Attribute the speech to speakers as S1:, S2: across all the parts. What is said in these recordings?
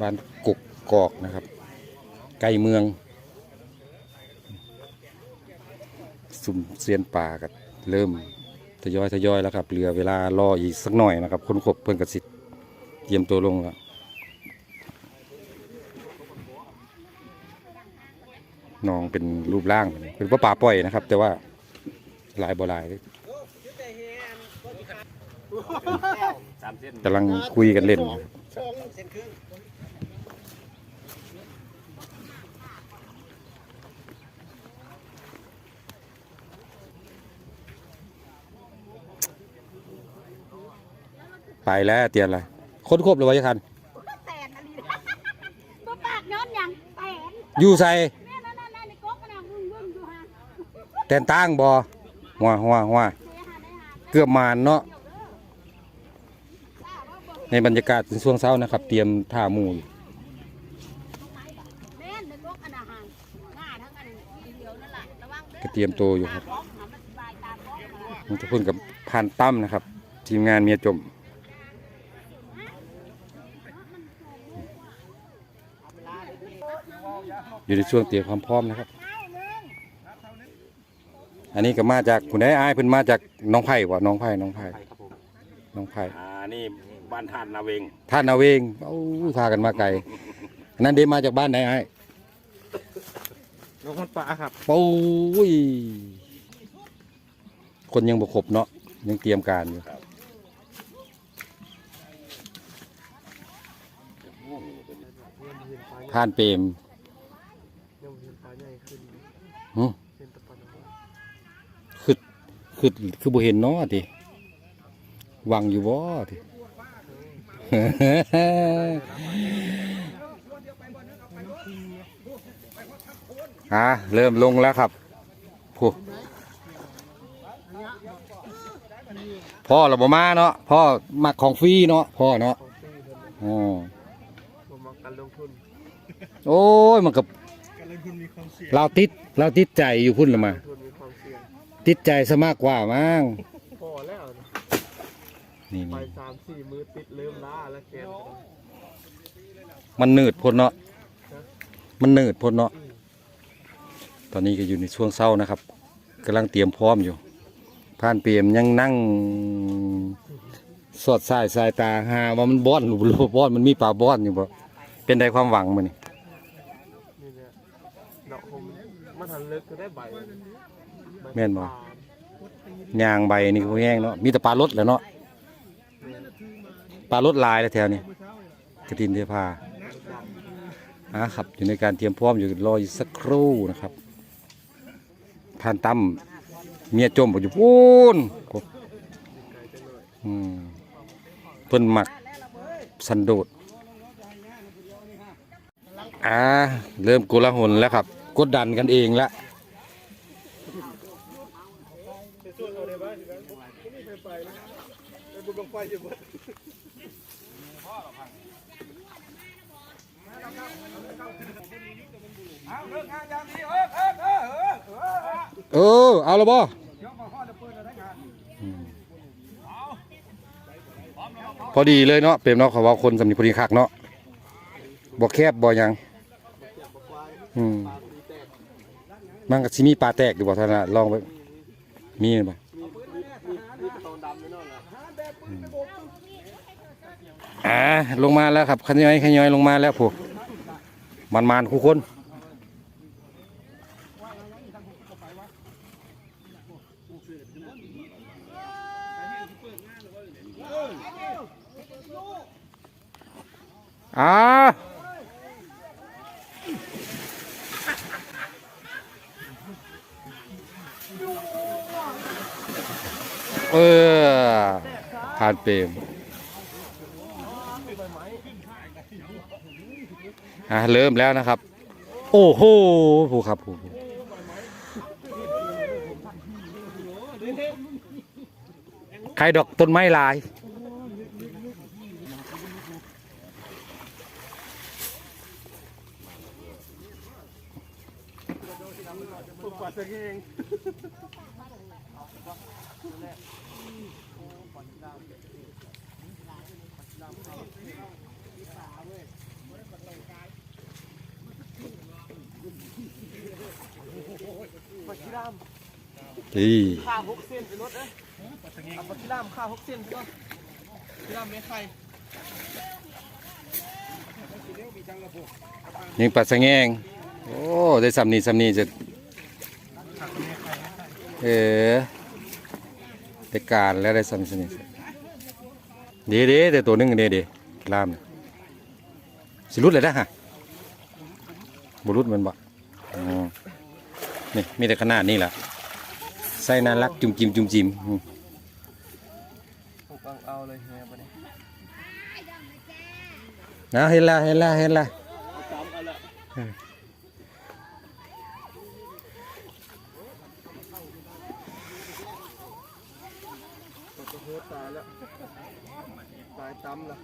S1: บ้านกุกกอกนะครับใกล้เมือง สุ่มเซียนป่ากับเริ่มทยอยทยอยแล้วครับเหลือเวลารออีกสักหน่อยนะครับ คนขบเพิ่อนกสิทธิ์เตรียมตัวลงแล้วน้องเป็นรูปร่าง เป็นปลาป่าปล่อยนะครับ แต่ว่าลายบลายกำลังคุยกันเล่นนะครับ ไปแล้วเตรียมอะไรคนครบเลยวะยะคัน
S2: แตนอะไรตัวปากย้อนหยังแตน
S1: อยู่ใส่
S2: แม่นั่นนั่นนั่นในก๊กกระนังมึงมึงอยู่ฮะ
S1: แตนตั้งบอหัวหัวหัว
S2: เสียหาได้หา
S1: เกือบมานเนาะในบรรยากาศเป็นช่วงเช้านะครับ เตรียมท่าหมูอยู่
S2: แม่นในก๊กอันอาหารหน้าทั้งอันทีเดียวนั่นแหละระวังเด้อ
S1: ก็เตรียมตัวอยู่ครับ
S2: ก๊อกหามันสบายตามก๊อกมา
S1: มันจะพูดกับพานตั้มนะครับ ทีมงานเมียจม อยู่ในช่วงเตรียมความพร้อมนะครับ อันนี้ก็มาจากคุณได้อายเพิ่นมาจากหน้องไผ่วะน้องไผ่น้องไผ่
S3: ครับผม
S1: น้องไผ่
S3: อ่านี่บ้านท่านนาเวง
S1: ท่านเอาเองโอ้ยพากันมาไกลอันนั้นเดมาจากบ้านไหนไอ้าย
S3: น้องคนป่าครับ
S1: โอ้ยคนยังบกครบเนาะยังเตรียมการอยู่ท่านเปรม
S4: ยังเห็นปลาใหญ่ขึ้น
S1: หึ
S4: เห็นแตะปลาน้อย
S1: คือคือคือบ่เห็นเนาะติวังอยู่บ่ติ อ่าเริ่มลงแล้วครับผู้พ่อเราบ่มาเนาะพ่อมักของฟรีเนาะพ่อเนาะ
S4: ของฟรีเพิ่น
S1: อ๋อ
S4: บ่มักการลงทุน
S1: โอ้ยมันกับ
S4: การลงทุนมีความเสี่ยง
S1: เราติด เราติดใจอยู่พุ่นละมา
S4: ลงทุนมีความเสี่ยง
S1: ติดใจซะมากกว่ามั้ง
S4: พอแล้วนะ
S1: นี่
S4: ไป
S1: นี่
S4: สามสี่มือติดเริ่มล้าแล้วแกน
S1: มันหนืดพ้นเนาะมันหนืดพ้นเนาะตอนนี้ก็อยู่ในช่วงเศร้านะครับกำลังเตรียมพร้อมอยู่ผ่านเปรียมยังนั่ง สอดสายสายตาหาว่ามันบอนหรือบ่บอนมันมีปลาบอนอยู่บ่เป็นได้ความหวังมันนี่
S4: นี่เนี่ยดอกผมมันทันเลิกก็ได้ใบ
S1: แม่นบ่
S4: ปลา
S1: ยางใบนี่ก็แห้งเนาะมีแต่ปลารดแหล้วเนาะปลารดลายแล้วแถวนี้กระตินเทพาอะครับอยู่ในการเตรียมพร้อมอยู่รออีกสักครู่นะครับพานตั้มเมียจมบ่อยู่พูนโอ้อืมเพิ่นหมักสันโดษอ่าเริ่มโกลาหลแล้วครับ กดดันกันเองแล้วเออเอาและบ่อืมพอดีเลยเนาะเป็นเนาะเขาว่าคนสำนีพอดีคักเนาะบ่แคบบ่หยัง อืม มันก็สิมีปลาแตกอยู่บ่ท่านน่ะลองไปมีบ่อืมอ่าลงมาแล้วครับขย้อยขย้อยลงมาแล้วพวกมันมานคู่คนอ่าเออผ่านเปรมอ่าเริ่มแล้วนะครับ โอ้โหผู้ครับผู้ใครดอกต้นไม้ลาย
S4: ฝึกกว่าตัวเอง
S1: อี
S4: ข้าวหกเส้นไปรถเอ้ยเอาปที่ล่ามข้าวหกเส้นพี่น้องที่ล่ามไม่ไข่
S1: ยิงปัดสะแงงโอ้ ได้สำนีสำนีจะเออได้การแล้วได้สำนีสำนีเดี๋ยวเดี๋ยวแต่ตัวนึงเดี๋ยวเดี๋ยวลามสิรุดเลยนะฮะบุรุษมันบ่อ๋อนี่มีแต่ขนาดนี้แหละ ส่น่ารักจุ่มจิ้มจุ่มจิ้มอืม
S4: ผูกเอาเอาเลยแม่ปะเนี่ย
S1: นะเห็นและเห็นและเห็นและ
S4: สามเอาละตัวตัวเฮือตายแล้วตายตั้มละ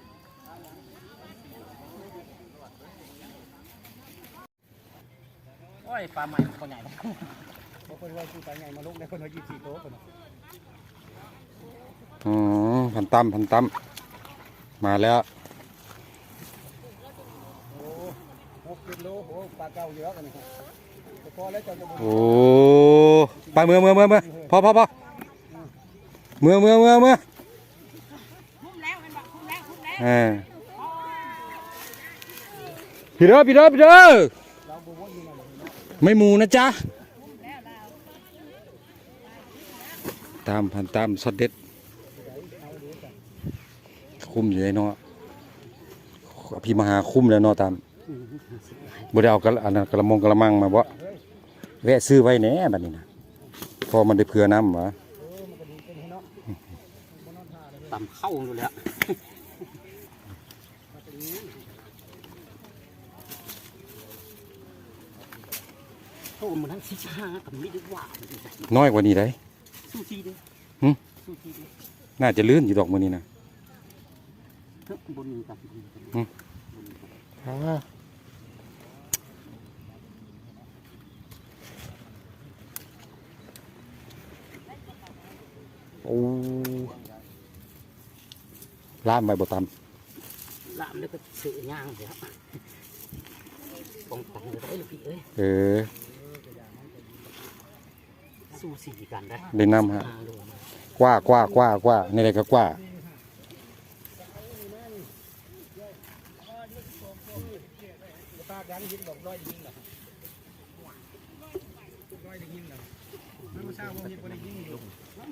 S5: โอ้ยปลาใหม่ตัวใหญ่ เลยบางคนว่าคือปลาใหญ่มาลุกในคนว่ายี่สี่โต๊ะคนน่ะ
S1: อืมพันตั้มพันตั้มมาแล้ว
S5: หกกิโลโอ้ปลาเก่าเยอะกันนะครับแต่พอแล้วจะจะ
S1: โอ้ไปเมื่อเมื่อเมื่อเมื่อพอพอพอเมื่อเมื่อเมื่อเมื่อ
S2: คุ้มแล้วมันบอกคุ้มแล้วคุ้มแล้ว
S1: อ่าพี่เด้อพี่เด้อพี่เด้อไม่หมูนะจ๊ะ ตามพันตามสดเด็ด คุ้มอยู่ไอ้เนาะพี่มาหาคุ้มแล้วเนาะตามบ่ได้เอากระอันนั้นกระมงกระมังมาบ่แวะซื้อไว้แหน่บัดนี้นะพอมันได้เผื่อน้ำวะ
S5: ต่ำเข้าอยู่แล้วโอ้มันทั้งชิชากับมิดว่า
S1: น้อยกว่านี้ได้
S5: สู้ชีเด้
S1: หึ
S5: สู้ชีเด้
S1: น่าจะลื่นอยู่ดอกมื้อนี้นะ
S5: เฮ้ยบนนี้กับ
S1: หึโอ้ล่ามไปบ่ตาม
S5: ลามแล้วก็เสือย่างเดี๋ยวป้องกันเลยได้ลูกพี่เอ้ย
S1: เออ
S5: สู้สีกันได้
S1: ได้น้ำฮะ
S5: มาโลม
S1: กว่ากว่ากว่ากว่าในใดก็กว่า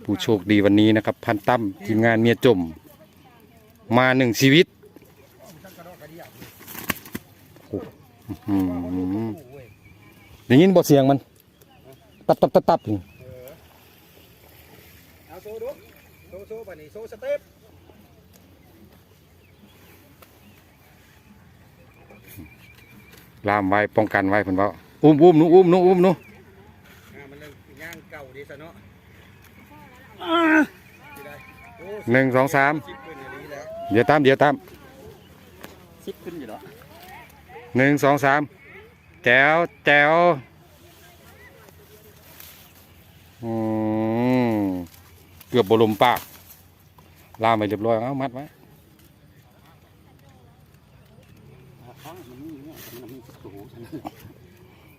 S1: ผู้โชคดีวันนี้นะครับ พันตั้มทีมงานเมียจม มาหนึ่งชีวิตโอ้อื้อหือได้ยินบทเสียงมัน ตับตับตับตับนี่
S5: เอา โซ่ดูโซ่โซ่ป่ะนี่โซ่สเต็ป
S1: ล่ามไว้ป้องกันไว้เพิ่นเว่าอุ้มอุ้มหนูอุ้มหนูอุ้มหนู
S5: มันเลยย่างเก่าดีซะเนาะ
S1: หนึ่งสองสาม
S5: ชิปขึ้นอย่างนี้แล้ว
S1: เดี๋ยวตามเดี๋ยวตาม
S5: ชิปขึ้นอยู่แล้ว
S1: หนึ่งสองสามแจ๋วแจ๋วอืม เกือบบลมปาก ล่ามไปเรียบร้อย เอามัดไว้
S5: ท้องมันมีเนี่ยมันมีสูง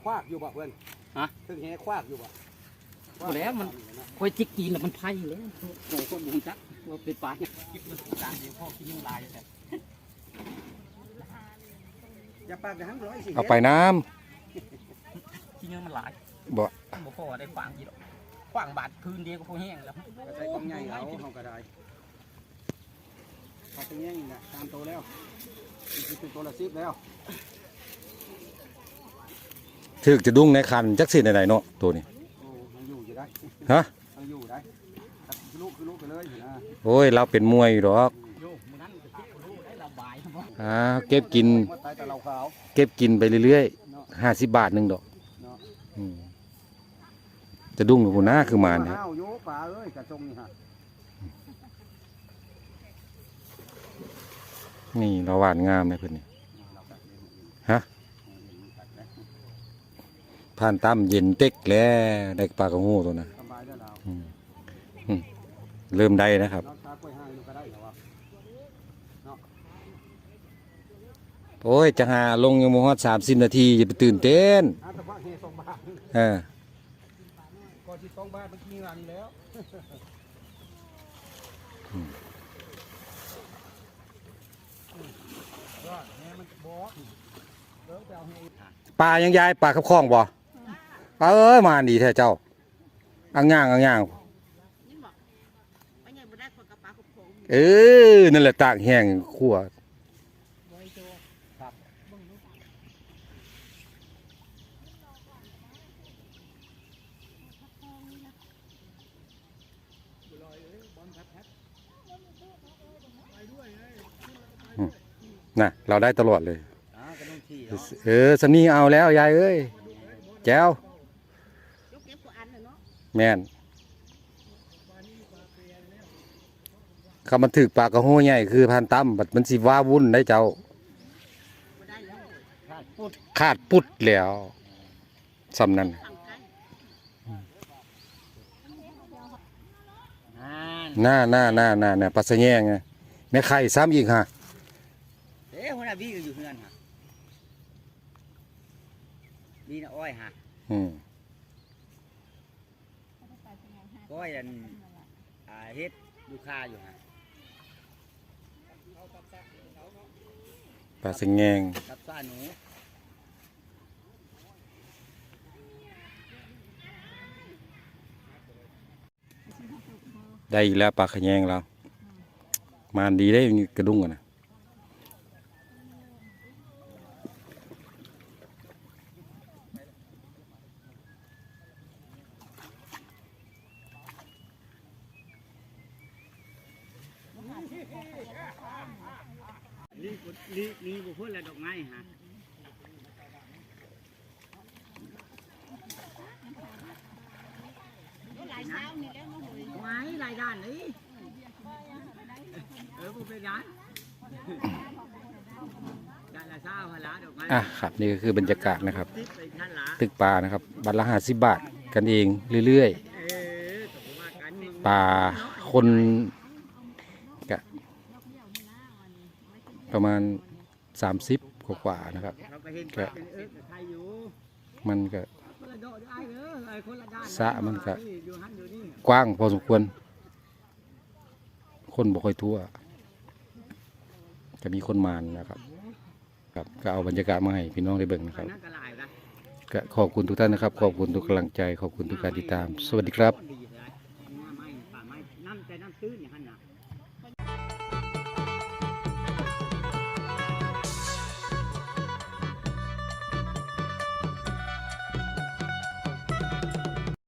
S6: ควักอยู่บ่เพื่อน
S5: ฮะ
S6: ถึงแหควักอยู่บ่
S5: แล้วมันคอยจิกกินแล้วมันไพ่แล้วโอ้คนบุญจักว่าเป็นปลาเนี่ยกินมันต่างเดียวพ่อกินยังลายแต่
S6: อย่าปากจะหันร้อยสิ
S1: เอาไปน้
S5: กินยังมันหลายำ
S1: บ่
S5: บ่พอได้ขวางกี่ดอก ขวางบาดพื้นเดียวก็พอแห้งแล้ว
S6: กระใส่กล้องใหญ่เอาเฮาก็ได้พอตัวแย่งนี่นะตามโตแล้วอีกคือตัวละสิบแล้ว
S1: ถึกจะดุ้งในคันจักสิไหนๆเนาะตัวนี้
S6: โอ้มันอยู่อยู่ได้
S1: ฮะ
S6: มันอยู่ได้ครับคือลูกคือลูกไปเลยนะ
S1: โอ้ยเราเป็นมวยอยู่ดอก
S5: โยมมื้อนั้นก็คิดว่ารู้ได้ระบายบ่
S1: อ่าเก็บกิน
S6: มาตายแต่เราขาว
S1: เก็บกินไปเรื่อย
S6: เนาะ
S1: ห้าสิบบาทหนึ่งดอก
S5: เนาะ
S1: อืมจะดุ้งกับหัวหน้าคือมาเนี่ย
S5: ห้าวโยป่าเอ้ยกระทรงนี่ฮะ
S1: นี่เราหวานงามเลยเพื่อนนี่
S5: เราก็เล่นเอง
S1: ฮะ
S5: เล่นตัดแล้ว
S1: ผ่านตั้มเย็นเต็กแล้วได้ปลากระโหูตัวนะ
S5: สบายแล้วเรา
S1: อืมอืมเริ่มได้นะครับ
S5: เราทากล้วยห้างอยู่ก็ได้เหรอวะ
S1: โอ้ยจะหาลงยังมฮอดสามสิบนาทีอย่าไปตื่นเต้น
S5: อาตะพักเฮสองบาท
S1: เออ
S5: ก่อนที่สองบาทมันมีงานแล้วว่าแม่มันบอกเดี๋ยวไปเอาให้
S1: ปลายังยายปลาขับคล้องบ่ปลาเอ้ยมาดีแท้เจ้าอังย่างอังย่าง
S2: นี่บอกไม่ใช่บ่ได้คนกับปลาขบโขง
S1: เออนั่นแหละตากแห้งขั่ว น่ะ เราได้ตลอดเลย
S5: อ่ากระนุ่งที่เนาะ
S1: เออสำนีเอาแล้วยายเอ้ยแจ้วย
S2: กเก็บกูอันน่ะเนาะ
S1: แม่นคำมันถึกปากกระโหใหญ่คือพันตั้มบัดมันสิว่าวุ่นได้เจ้า
S2: บ่ได้แล้ว
S5: ขาดปุด
S1: ขาดปุดแล้วสำนั้น
S2: สั่งไก่
S5: อ่า
S1: หน้าหน้าหน้าหน้าเนี่ยปัสสะแยงไงแม่ไข่ซ้ำอีกฮะ
S5: เอ๊ะหัวหน้าพี่ก็อยู่เฮือนฮะดีนะอ้อยฮะ
S1: อืม
S5: ก้อยอันอ่าเฮ็ดลูกค้าอยู่ฮะ
S1: ปัสสะแยง
S5: กับซ่าหนู
S1: ได้อีกแล้วปลาขะแยงเรามาดีได้กระดุ้งกันนะ
S5: นี่นี่นี่บุพูดอะไรดอกไม้ฮะ
S2: หลายเช้านี่แล้วเนาะเฮ้ย
S5: ไม้รายด้านนี้เออบุเป็นด้านด้านละเช้าพละดอกไม้
S1: อะครับนี่ก็คือบรรยากาศนะครับ
S5: ติดไปท่านละ
S1: ตึกปลานะครับบัตรละห้าสิบบาทกันเองเรื่อย
S5: เออตกว่ากัน
S1: ๆปลาคนกะ ประมาณสามสิบกว่าๆนะครับ
S5: เราไปเห็นกันเออใครอยู่
S1: มันก็ สระมันก็ กว้างพอสมควร คนบ่ค่อยทั่วจะมีคนมานนะครับ ครับก็เอาบรรยากาศมาให้พี่น้องได้เบิ่งนะครับ
S5: ก็
S1: ขอบคุณทุกท่านนะครับ ขอบคุณทุกกำลังใจ ขอบคุณทุกการติดตาม สวัสดีครับ